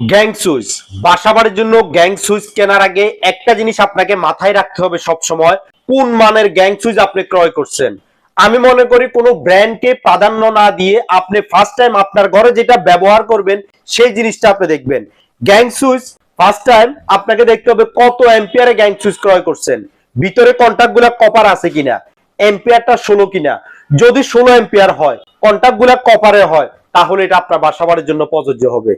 Gang switch বাসা বাড়ির জন্য গ্যাং সুইচ কেনার আগে একটা জিনিস আপনাকে মাথায় রাখতে হবে সব সময় কোন মানের গ্যাং সুইচ আপনি ক্রয় করছেন। আমি মনে করি কোনো ব্র্যান্ডকে প্রাধান্য না দিয়ে আপনি ফার্স্ট টাইম আপনার ঘরে যেটা ব্যবহার করবেন, সেই জিনিসটা আপনি দেখবেন। গ্যাং সুইচ ফার্স্ট টাইম আপনাকে দেখতে হবে কত অ্যাম্পিয়ারে গ্যাং সুইচ ক্রয় করছেন। ভিতরে কন্টাক্টগুলা কপার আছে কিনা? এম্পিয়ারটা ষোলো কিনা? যদি ষোলো এম্পিয়ার হয় কন্টাক্টগুলা কপারে হয়, তাহলে এটা আপনার বাসা বাড়ির জন্য প্রযোজ্য হবে।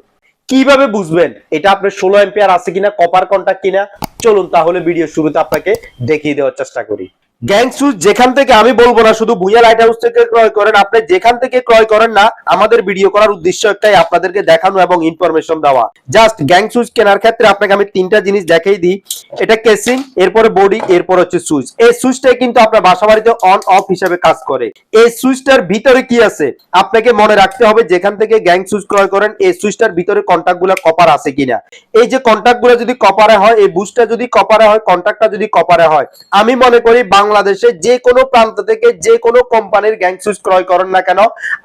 কীভাবে বুঝবেন এটা আপনার ষোলো এম্পিয়ার আছে কিনা কপার কন্টাক্ট কিনা, চলুন তাহলে ভিডিও শুরুতে আপনাকে দেখিয়ে দেওয়ার চেষ্টা করি। গ্যাং যেখান থেকে আমি বলব না, শুধু ভুইয়া লাইট হাউস থেকে ক্রয় করেন, আপনি যেখান থেকে ক্রয় করেন না, আমাদের ভিডিও করার উদ্দেশ্য একটাই, আপনাদেরকে দেখানো এবং ইনফরমেশন দেওয়া। জাস্ট গ্যাং কেনার ক্ষেত্রে আপনাকে আমি তিনটা জিনিস দেখাই দিই। এটা কেসিং, এরপরে বডি, এরপর হচ্ছে সুইচ। এই সুইচটাই কিন্তু আপনার বাসা বাড়িতে অন অফ হিসেবে কাজ করে। এই সুইচটার ভিতরে কি আছে? আপনাকে মনে রাখতে হবে, যেখান থেকে গ্যাং সুইচ ক্রয় করেন, এই সুইচটার ভিতরে কন্টাক্টগুলা কপার আছে কিনা। এই যে কন্টাক্টগুলো যদি কপারে হয়, এই বুস্টটা যদি কপারে হয় কন্টাক্টটা যদি কপারে হয়, আমি মনে করি বাংলাদেশে যে কোনো প্রান্ত থেকে যে কোনো কোম্পানির গ্যাং সুইচ ক্রয় করেন না কেন,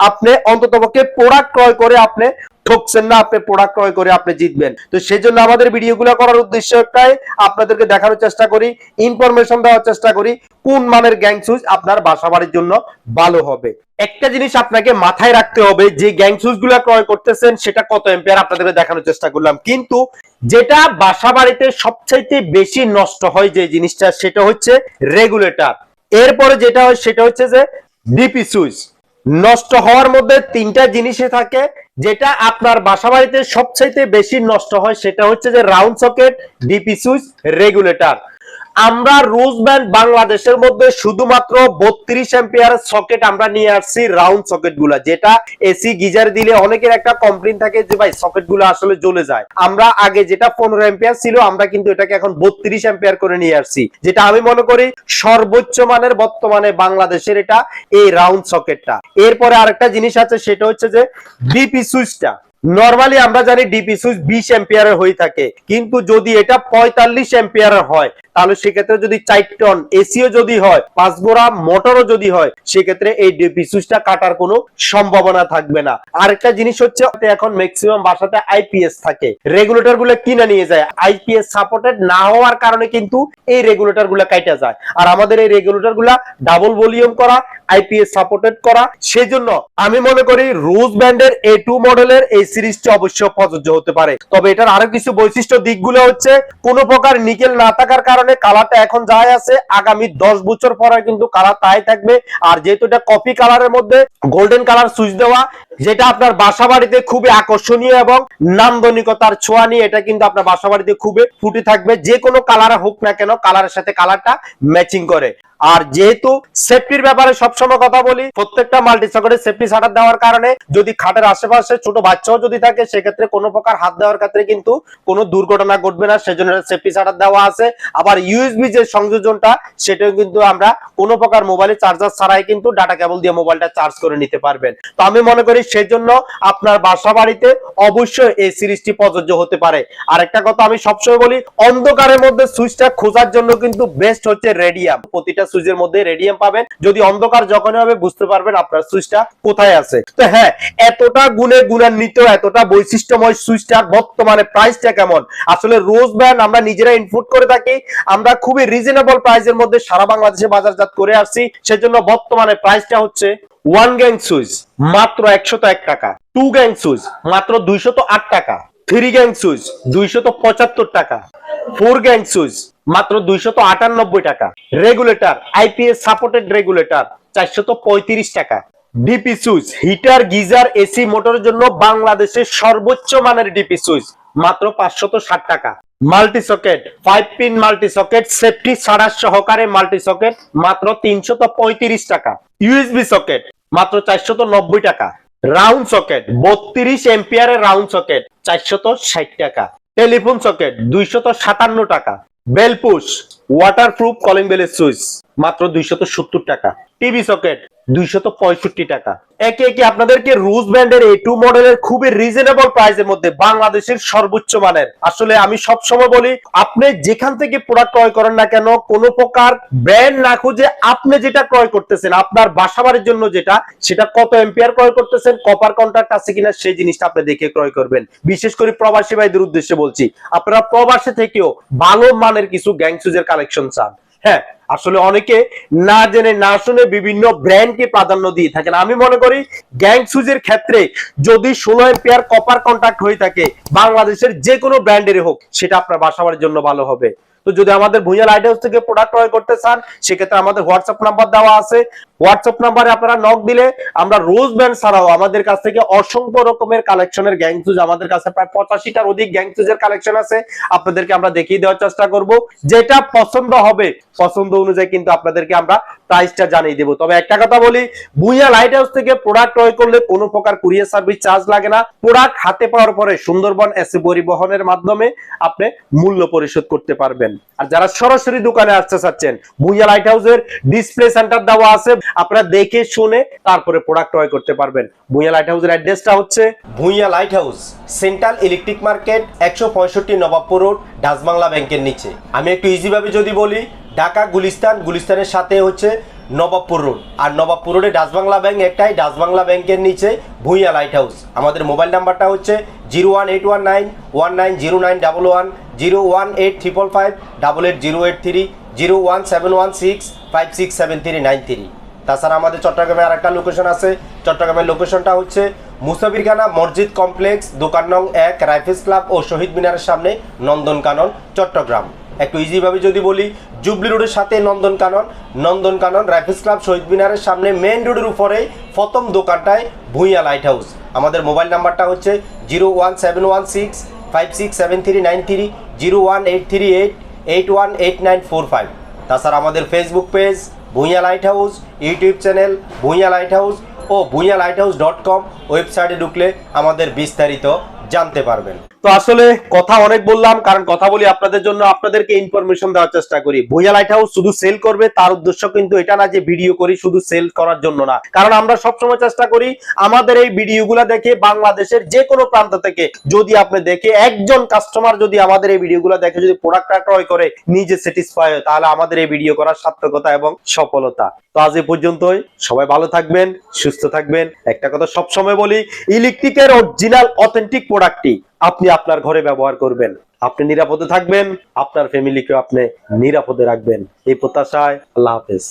আপনি অন্ততপক্ষে প্রোডাক্ট ক্রয় করে আপনি ঠকছেন না, আপনি প্রোডাক্ট ক্রয় করে আপনি জিতবেন। তো সেই জন্য আমাদের ভিডিওগুলো করার উদ্দেশ্য একটাই, আপনাদেরকে দেখানোর চেষ্টা করি ইনফরমেশন দেওয়ার চেষ্টা করি, কোন মানের গ্যাং সুইচ আপনার বাসা বাড়ির জন্য ভালো হবে। একটা জিনিস আপনাকে মাথায় রাখতে হবে, যে গ্যাং সুইচগুলা ক্রয় করতেছেন, সেটা কত এম্পিয়ার আপনাদেরকে দেখানোর চেষ্টা করলাম। কিন্তু যেটা বাসা বাড়িতে সবচাইতে বেশি নষ্ট হয় যে জিনিসটা, সেটা হচ্ছে রেগুলেটর এরপরে যেটা হয়, সেটা হচ্ছে যে ডিপি সুইচ নষ্ট হওয়ার মধ্যে তিনটা জিনিসে থাকে, যেটা আপনার বাসা বাড়িতে সবচাইতে বেশি নষ্ট হয়, সেটা হচ্ছে যে round socket DP switch regulator আমরা রোজ ব্যান্ড বাংলাদেশের মধ্যে শুধুমাত্র বত্রিশ এম্পিয়ার সকেট আমরা নিয়ে আসছি রাউন্ড সকেটগুলা যেটা এসি গিজার দিলে অনেকের একটা কমপ্লেন থাকে যে ভাই সকেটগুলো আসলে জ্বলে যায়। আমরা আগে যেটা পনেরো এম্পিয়ার ছিল, আমরা কিন্তু এটাকে এখন বত্রিশ এম্পিয়ার করে নিয়ে আসছি, যেটা আমি মনে করি সর্বোচ্চ মানের বর্তমানে বাংলাদেশের এটা এই রাউন্ড সকেটটা। এরপরে আরেকটা জিনিস আছে, সেটা হচ্ছে যে ডিপি সুইচটা নরমালি আমরা জানি ডিপি সুইচ বিশ এম্পিয়ারের হয়ে থাকে। কিন্তু যদি এটা পঁয়তাল্লিশ এম্পিয়ারের হয়, তাহলে সেক্ষেত্রে যদি চার টন এসিও যদি হয়, পাঁচ গোড়া মোটরও যদি হয়, সেক্ষেত্রে এই ডিপি সুইচটা কাটার কোনো সম্ভাবনা থাকবে না। আরেকটা জিনিস হচ্ছে এখন ম্যাক্সিমাম বাসাতে আইপিএস থাকে। রেগুলেটরগুলো কিনে নিয়ে যায়। আইপিএস সাপোর্টেড না হওয়ার কারণে কিন্তু এই রেগুলেটরগুলা কাটা যায়। আর আমাদের এই রেগুলেটরগুলা ডাবল ভলিউম করা আইপিএস সাপোর্টেড করা। সেজন্য আমি মনে করি রোজ ব্যান্ডের এ টু মডেলের এই সিরিজটি অবশ্য প্রযোজ্য হতে পারে। তবে এটার আরও কিছু বৈশিষ্ট্য, দিকগুলো হচ্ছে কোনো প্রকার নিকেল না থাকার কারণে কালারটা এখন যাই আছে, আগামী দশ বছর পরে কিন্তু কালার তাই থাকবে। আর যেহেতু এটা কফি কালারের মধ্যে গোল্ডেন কালার সুইচ দেওয়া যেটা আপনার বাসা বাড়িতে খুবই আকর্ষণীয় এবং নান্দনিকতার ছোঁয়া নিয়ে এটা কিন্তু আপনার বাসা বাড়িতে খুবই ফুটে থাকবে। যে কোনো কালারে হোক না কেন কালারের সাথে কালারটা ম্যাচিং করে। আর যেহেতু সেফটির ব্যাপারে সবসময় কথা বলি, প্রত্যেকটা মাল্টি সকেটে সেফটি সাটার দেওয়ার কারণে যদি খাটের আশেপাশে ছোট বাচ্চাও যদি থাকে, সেক্ষেত্রে কোনো প্রকার হাত দেওয়ার ক্ষেত্রে কিন্তু কোনো দুর্ঘটনা ঘটবে না। সেজন্য সেফটি সাটার দেওয়া আছে। আবার ইউএসবি যে সংযোজনটা, সেটাও কিন্তু আমরা কোনো প্রকার মোবাইলে চার্জার ছাড়াই কিন্তু ডাটা কেবল দিয়ে মোবাইলটা চার্জ করে নিতে পারবেন। তো আমি মনে করি সেজন্য আপনার বাসা বাড়িতে অবশ্যই এই সিরিজটি প্রযোজ্য হতে পারে। আর একটা কথা আমি সবসময় বলি, অন্ধকারের মধ্যে সুইচটা খোঁজার জন্য কিন্তু বেস্ট হচ্ছে রেডিয়াম প্রতিটা সুইচের মধ্যে রেডিয়াম পাবেন। যদি অন্ধকার যখনই হবে, বুঝতে পারবেন আপনার সুইচটা কোথায় আছে। তো হ্যাঁ এতটা গুণে গুণান্বিত, এতটা বৈশিষ্ট্যময় সুইচটার বর্তমানে প্রাইসটা কেমন? আসলে রোজ ব্যান্ড আমরা নিজেরা ইনপুট করে থাকি, আমরা খুবই রিজনেবল প্রাইসের মধ্যে সারা বাংলাদেশে বাজারজাত করে আসছি। সেজন্য বর্তমানে প্রাইসটা হচ্ছে ওয়ান গ্যাং সুইচ মাত্র একশত এক টাকা। টু গ্যাং সুইচ মাত্র দুইশত আট টাকা। থ্রি গ্যাং সুইচ দুইশত পঁচাত্তর টাকা। ফোর গ্যাং সুইচ মাত্র দুইশত আটানব্বই টাকা। রেগুলেটর আইপিএস সাপোর্টেড রেগুলেটর চারশত পঁয়ত্রিশ টাকা। DP switch heater geyser AC মোটরের জন্য বাংলাদেশের সর্বোচ্চ মানের ডিপি সুইচ মাত্র পাঁচশত ষাট টাকা। Multi socket five pin multi socket safety ছাড়া সহকারে মাল্টি সকেট মাত্র তিনশত পঁয়ত্রিশ টাকা। ইউএসবি সকেট মাত্র চারশত নব্বই টাকা। রাউন্ড সকেট, বত্রিশ এম্পিয়ারের রাউন্ড সকেট, চারশত ষাট টাকা। টেলিফোন সকেট, দুইশত সাতান্ন টাকা। বেলপুশ ওয়াটারপ্রুফ কলিং বেলের সুইচ মাত্র দুইশত সত্তর টাকা। টিভি সকেট দুইশত পঁয়ষট্টি টাকা। একে একে খুবই রিজনেবল প্রাইসের মধ্যে বাংলাদেশের আমি বলি, আপনি যেখান থেকে আপনি যেটা ক্রয় করতেছেন, আপনার বাসাবাড়ির জন্য যেটা, সেটা কত এম্পিয়ার ক্রয় করতেছেন কপার কন্ট্রাক্ট আছে কিনা, সেই জিনিসটা আপনি দেখে ক্রয় করবেন। বিশেষ করে প্রবাসী ভাইদের উদ্দেশ্যে বলছি, আপনারা প্রবাসে থেকেও ভালো মানের কিছু গ্যাং সুজের কালেকশন চান। হ্যাঁ আসলে অনেকে না জেনে, না শুনে বিভিন্ন ব্র্যান্ডকে প্রাধান্য দিয়ে থাকেন। আমি মনে করি গ্যাং সুজের ক্ষেত্রে যদি ষোলো এম্পিয়ার কপার কন্ট্যাক্ট হয়ে থাকে, বাংলাদেশের যে কোনো ব্র্যান্ডের হোক, সেটা আপনার বাসাবার জন্য ভালো হবে। তো যদি আমাদের ভুঁইয়া লাইট হাউস থেকে প্রোডাক্ট ক্রয় করতে চান, সেক্ষেত্রে আমাদের হোয়াটসঅ্যাপ নাম্বার দেওয়া আছে। হোয়াটসঅ্যাপ নাম্বারে আপনারা নক দিলে আমরা রোজ ব্যান্ড ছাড়াও আমাদের কাছ থেকে অসংখ্য রকমের কালেকশনের গ্যাং সুজ আমাদের কাছে প্রায় পঁচাশিটার অধিক গ্যাং সুজের কালেকশন আছে। আপনাদেরকে আমরা দেখিয়ে দেওয়ার চেষ্টা করব। যেটা পছন্দ হবে, পছন্দ অনুযায়ী কিন্তু আপনাদেরকে আমরা প্রাইসটা জানিয়ে দেবো। তবে একটা কথা বলি ভুঁইয়া লাইট হাউস থেকে প্রোডাক্ট ক্রয় করলে কোনো প্রকার কুরিয়ার সার্ভিস চার্জ লাগে না। প্রোডাক্ট হাতে পাওয়ার পরে সুন্দরবন এসে পরিবহনের মাধ্যমে আপনি মূল্য পরিশোধ করতে পারবেন। আর যারা সরাসরি দোকানে আসতে চাচ্ছেন ভুঁইয়া লাইট হাউসের ডিসপ্লে সেন্টার দেওয়া আছে, আপনারা দেখে শুনে তারপরে প্রোডাক্ট ক্রয় করতে পারবেন। ভুঁইয়া লাইট হাউসের অ্যাড্রেসটা হচ্ছে Bhuiyan light house central electric market একশো পঁয়ষট্টি নবাবপুর রোড ডাচবাংলা ব্যাংকের নিচে। আমি একটু ইজিভাবে যদি বলি, ঢাকা, গুলিস্তান, গুলিস্তানের সাথে হচ্ছে নবাবপুর রোড আর নবাবপুর রোডে ডাচবাংলা ব্যাংক একটাই ডাচবাংলা ব্যাংকের নিচে ভুঁইয়া লাইট হাউস আমাদের মোবাইল নাম্বারটা হচ্ছে zero one eight one nine one nine zero nine double one. Zero one eight triple five double eight zero eight three, zero one seven one six five six seven three nine three. তাছাড়া আমাদের চট্টগ্রামে আরেকটা location আছে। চট্টগ্রামের লোকেশনটা হচ্ছে মুসাফিরখানা মসজিদ complex দোকান নং এক, রাইফেলস ক্লাব ও শহীদ মিনারের সামনে নন্দনকানন, চট্টগ্রাম। একটু ইজিভাবে যদি বলি, জুবলি রোডের সাথে নন্দনকানন নন্দনকানন, রাইফেলস ক্লাব, শহীদ মিনারের সামনে মেন রোডের উপরে প্রথম দোকানটায় ভুঁইয়া লাইট হাউস আমাদের মোবাইল নাম্বারটা হচ্ছে zero one seven one six five six seven three nine three zero one eight three eight eight one eight nine four five তাছাড়া আমাদের Facebook page Bhuiyan light house YouTube channel Bhuiyan light house ও Bhuiyan light house dot com ওয়েবসাইটে ঢুকলে আমাদের বিস্তারিত জানতে পারবেন। তো আসলে কথা অনেক বললাম, কারণ কথা বলি আপনাদের জন্য, আপনাদেরকে ইনফরমেশন দেওয়ার চেষ্টা করি। ভুইয়া লাইট হাউস শুধু সেল করবে, তার উদ্দেশ্য কিন্তু এটা না যে ভিডিও করি, শুধু সেল করার জন্য না। কারণ আমরা সবসময় চেষ্টা করি, আমাদের এই ভিডিওগুলো দেখে বাংলাদেশের যে কোনো প্রান্ত থেকে যদি আপনি দেখে একজন কাস্টমার যদি আমাদের এই ভিডিওগুলো দেখে, যদি প্রোডাক্টটা ক্রয় করে, নিজে স্যাটিসফাই হয়, তাহলে আমাদের এই ভিডিও করার সার্থকতা এবং সফলতা। তো আজ এই পর্যন্তই, সবাই ভালো থাকবেন, সুস্থ থাকবেন। একটা কথা সবসময় বলি ইলেকট্রিকের অরিজিনাল অথেন্টিক প্রোডাক্টটি আপনি আপনার ঘরে ব্যবহার করবেন। আপনি নিরাপদে থাকবেন, আপনার ফ্যামিলিকে আপনি নিরাপদে রাখবেন। এই প্রত্যাশায় আল্লাহ হাফেজ।